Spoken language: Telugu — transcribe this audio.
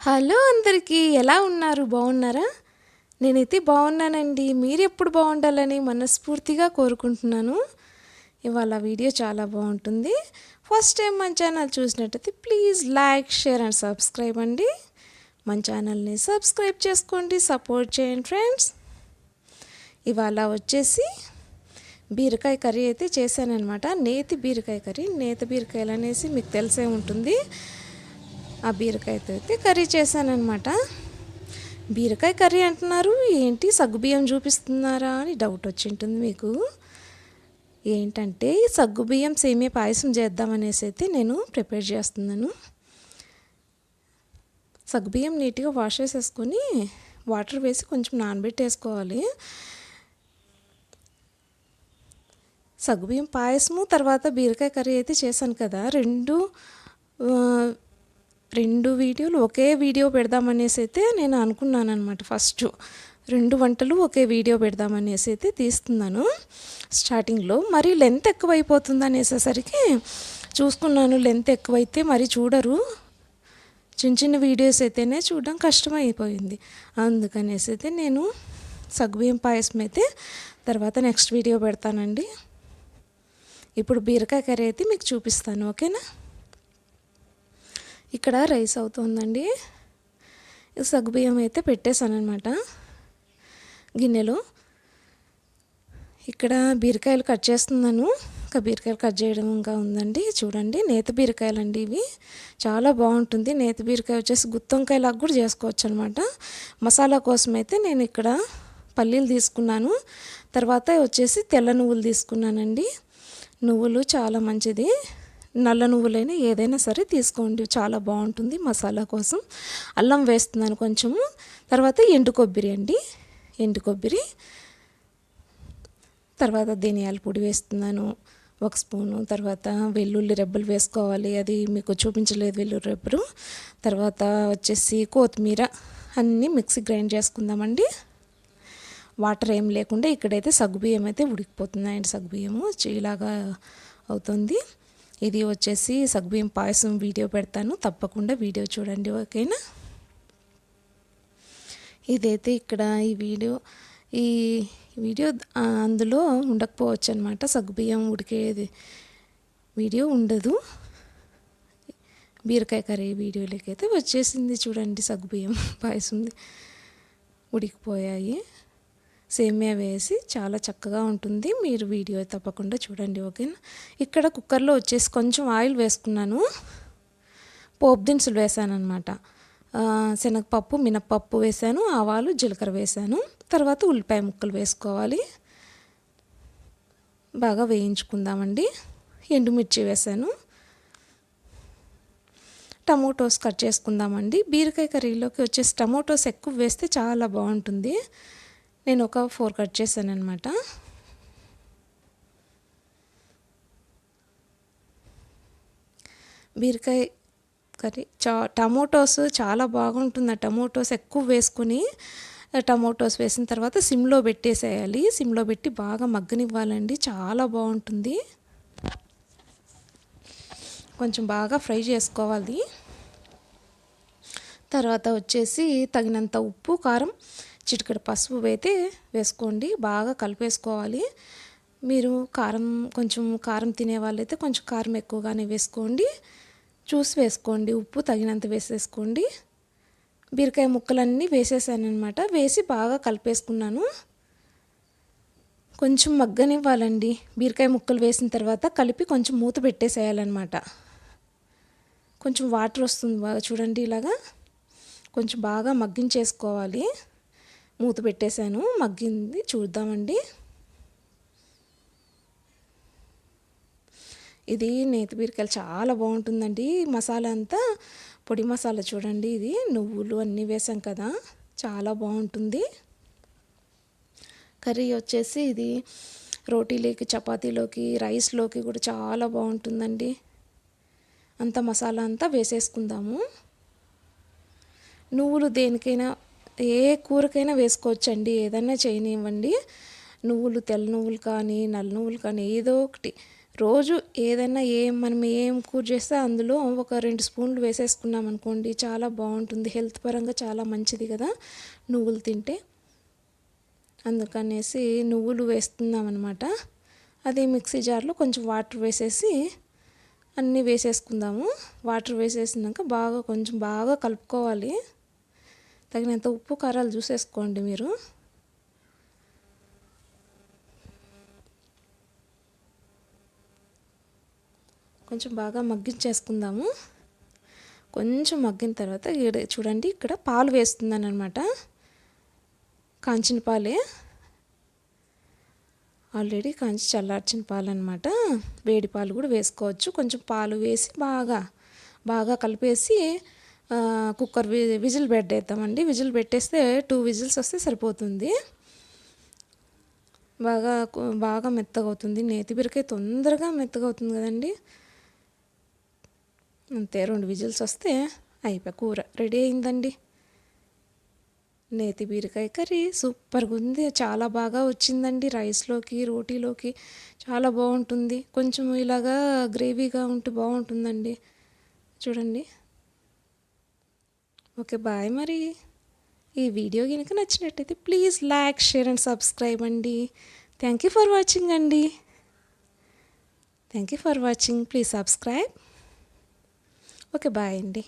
హలో అందరికీ ఎలా ఉన్నారు? బాగున్నారా? నేనైతే బాగున్నానండి. మీరు ఎప్పుడు బాగుండాలని మనస్ఫూర్తిగా కోరుకుంటున్నాను. ఇవాళ వీడియో చాలా బాగుంటుంది. ఫస్ట్ టైం మన ఛానల్ చూసినట్టయితే please like share and subscribe అండి. మన ఛానల్ని సబ్స్క్రైబ్ చేసుకోండి సపోర్ట్ చేయండి ఫ్రెండ్స్. ఇవాళ వచ్చేసి బీరకాయ కర్రీ అయితే చేశానమాట నేతి బీరకాయ కర్రీ. నేత బీరకాయలు అనేసి మీకు తెలిసే ఉంటుంది. ఆ బీరకాయతో అయితే కర్రీ చేశానమాట బీరకాయ కర్రీ అంటున్నారు ఏంటి సగ్గుబియ్యం చూపిస్తున్నారా అని డౌట్ వచ్చి ఉంటుంది మీకు. ఏంటంటే సగ్గుబియ్యం సేమియా పాయసం చేద్దామనేసి అయితే నేను ప్రిపేర్ చేస్తున్నాను. సగ్గుబియ్యం నీట్గా వాష్ చేసేసుకొని వాటర్ వేసి కొంచెం నానబెట్టేసుకోవాలి. సగ్గుబియ్యం పాయసము తర్వాత బీరకాయ కర్రీ అయితే చేశాను కదా. రెండు రెండు వీడియోలు ఒకే వీడియో పెడదామనేసి అయితే నేను అనుకున్నాను అనమాట ఫస్ట్. రెండు వంటలు ఒకే వీడియో పెడదామనేసి అయితే తీస్తున్నాను స్టార్టింగ్లో. మరి లెంత్ ఎక్కువైపోతుంది అనేసేసరికి చూసుకున్నాను లెంత్ ఎక్కువైతే మరి చూడరు. చిన్న చిన్న వీడియోస్ అయితేనే చూడడం కష్టమైపోయింది. అందుకనేసి అయితే నేను సగ్గుబియ్యం పాయసం అయితే తర్వాత నెక్స్ట్ వీడియో పెడతానండి. ఇప్పుడు బీరకాయ కర్రీ అయితే మీకు చూపిస్తాను ఓకేనా? ఇక్కడ రైస్ అవుతుందండి. సగ్గుబియ్యం అయితే పెట్టేశాను అనమాట గిన్నెలో ఇక్కడ బీరకాయలు కట్ చేస్తున్నాను. ఇంకా బీరకాయలు కట్ చేయడం ఇంకా ఉందండి. చూడండి నేత బీరకాయలు అండి ఇవి. చాలా బాగుంటుంది. నేత బీరకాయ వచ్చేసి గుత్తొంకాయలాగా కూడా చేసుకోవచ్చు అనమాట మసాలా కోసం అయితే నేను ఇక్కడ పల్లీలు తీసుకున్నాను. తర్వాత వచ్చేసి తెల్ల నువ్వులు తీసుకున్నానండి. నువ్వులు చాలా మంచిది. నల్ల నువ్వులైనా ఏదైనా సరే తీసుకోండి. చాలా బాగుంటుంది మసాలా కోసం. అల్లం వేస్తున్నాను కొంచెము. తర్వాత ఎండు కొబ్బరి అండి. ఎండు కొబ్బరి. తర్వాత ధనియాల పొడి వేస్తున్నాను. ఒక స్పూను. తర్వాత వెల్లుల్లి రెబ్బలు వేసుకోవాలి. అది మీకు చూపించలేదు వెల్లుల్లి రెబ్బలు. తర్వాత వచ్చేసి కొత్తిమీర అన్నీ మిక్సీ గ్రైండ్ చేసుకుందామండి. వాటర్ ఏం లేకుండా ఇక్కడైతే సగ్గుబియ్యం అయితే ఉడికిపోతున్నాయండి. సగ్గుబియ్యము ఇలాగా అవుతుంది. ఇది వచ్చేసి సగ్గుబియ్యం పాయసం వీడియో పెడతాను. తప్పకుండా వీడియో చూడండి ఓకేనా? ఇదైతే ఇక్కడ ఈ వీడియో ఈ వీడియో అందులో ఉండకపోవచ్చు అనమాట సగ్గుబియ్యం ఉడికేది వీడియో ఉండదు. బీరకాయ కర్రీ వీడియోలోకి అయితే వచ్చేసింది చూడండి సగ్గుబియ్యం పాయసం ఉడికిపోయాయి. సేమియా వేసి చాలా చక్కగా ఉంటుంది. మీరు వీడియో తప్పకుండా చూడండి ఓకేనా? ఇక్కడ కుక్కర్లో వచ్చేసి కొంచెం ఆయిల్ వేసుకున్నాను. పోపు దినుసులు వేసాను అనమాట శనగపప్పు మినప్పప్పు వేసాను ఆవాలు జీలకర్ర వేసాను. తర్వాత ఉల్లిపాయ ముక్కలు వేసుకోవాలి. బాగా వేయించుకుందామండి. ఎండుమిర్చి వేసాను. టమోటోస్ కట్ చేసుకుందామండి. బీరకాయ కర్రీలోకి వచ్చేసి టమోటోస్ ఎక్కువ వేస్తే చాలా బాగుంటుంది. నేను ఒక ఫోర్ కట్ చేశాను అనమాట బీరకాయ కర్రీ చా టమోటోస్ చాలా బాగుంటుంది. ఆ టమోటోస్ ఎక్కువ వేసుకొని టమోటోస్ వేసిన తర్వాత సిమ్లో పెట్టేసేయాలి. సిమ్లో పెట్టి బాగా మగ్గనివ్వాలండి. చాలా బాగుంటుంది. కొంచెం బాగా ఫ్రై చేసుకోవాలి. తర్వాత వచ్చేసి తగినంత ఉప్పు కారం చిటికెడు పసుపు అయితే వేసుకోండి బాగా కలిపేసుకోవాలి. మీరు కారం కొంచెం కారం తినే వాళ్ళైతే కొంచెం కారం ఎక్కువగానే వేసుకోండి. చూసి వేసుకోండి ఉప్పు తగినంత వేసేసుకోండి. బీరకాయ ముక్కలన్నీ వేసేసానమాట వేసి బాగా కలిపేసుకున్నాను. కొంచెం మగ్గనివ్వాలండి. బీరకాయ ముక్కలు వేసిన తర్వాత కలిపి కొంచెం మూత పెట్టేసేయాలన్నమాట. కొంచెం వాటర్ వస్తుంది బాగా చూడండి ఇలాగా. కొంచెం బాగా మగ్గించేసుకోవాలి. మూత పెట్టేశాను మగ్గింది. చూద్దామండి. ఇది నేతి బీరకాయలు చాలా బాగుంటుందండి. మసాలా అంతా పొడి మసాలా చూడండి ఇది. నువ్వులు అన్నీ వేసాం కదా చాలా బాగుంటుంది. కర్రీ వచ్చేసి ఇది రోటీలోకి చపాతీలోకి రైస్లోకి కూడా చాలా బాగుంటుందండి. అంత మసాలా అంతా వేసేసుకుందాము. నువ్వులు దేనికైనా ఏ కూరకైనా వేసుకోవచ్చండి. ఏదైనా చేయనివ్వండి. నువ్వులు తెల్ల నువ్వులు కానీ నల్ల నువ్వులు కానీ ఏదో ఒకటి. రోజు ఏదైనా ఏం మనం ఏం కూర చేస్తే అందులో ఒక రెండు స్పూన్లు వేసేసుకున్నాం అనుకోండి చాలా బాగుంటుంది. హెల్త్ పరంగా చాలా మంచిది కదా. నువ్వులు తింటే అందుకనేసి నువ్వులు వేస్తున్నాం అనమాట అది మిక్సీ జార్లో కొంచెం వాటర్ వేసేసి అన్నీ వేసేసుకుందాము. వాటర్ వేసేసినాక బాగా కొంచెం బాగా కలుపుకోవాలి. తగినంత ఉప్పు కారాలు చూసేసుకోండి మీరు. కొంచెం బాగా మగ్గించేసుకుందాము. కొంచెం మగ్గిన తర్వాత చూడండి ఇక్కడ పాలు వేస్తున్నాను అనమాట కాంచిన పాలే. ఆల్రెడీ కాంచి చల్లార్చిన పాలు అనమాట వేడి పాలు కూడా వేసుకోవచ్చు. కొంచెం పాలు వేసి బాగా బాగా కలిపేసి కుక్కర్ విజిల్ పెట్టేద్దామండి విజిల్ పెట్టేస్తే టూ విజిల్స్ వస్తే సరిపోతుంది. బాగా బాగా మెత్తగా అవుతుంది నేతి బీరకాయ తొందరగా మెత్తగా అవుతుంది కదండి. అంతే రెండు విజిల్స్ వస్తే అయిపోయి కూర రెడీ అయిందండి. నేతి బీరకాయ కర్రీ సూపర్గా ఉంది చాలా బాగా వచ్చిందండి రైస్లోకి రోటీలోకి. చాలా బాగుంటుంది. కొంచెం ఇలాగా గ్రేవీగా ఉంటే బాగుంటుందండి. చూడండి. ఓకే బాయ్ మరి. ఈ వీడియో కనుక నచ్చినట్టయితే please like share and subscribe అండి. థ్యాంక్ యూ ఫర్ వాచింగ్ అండి. Thank you for watching. Please subscribe. Okay bye అండి.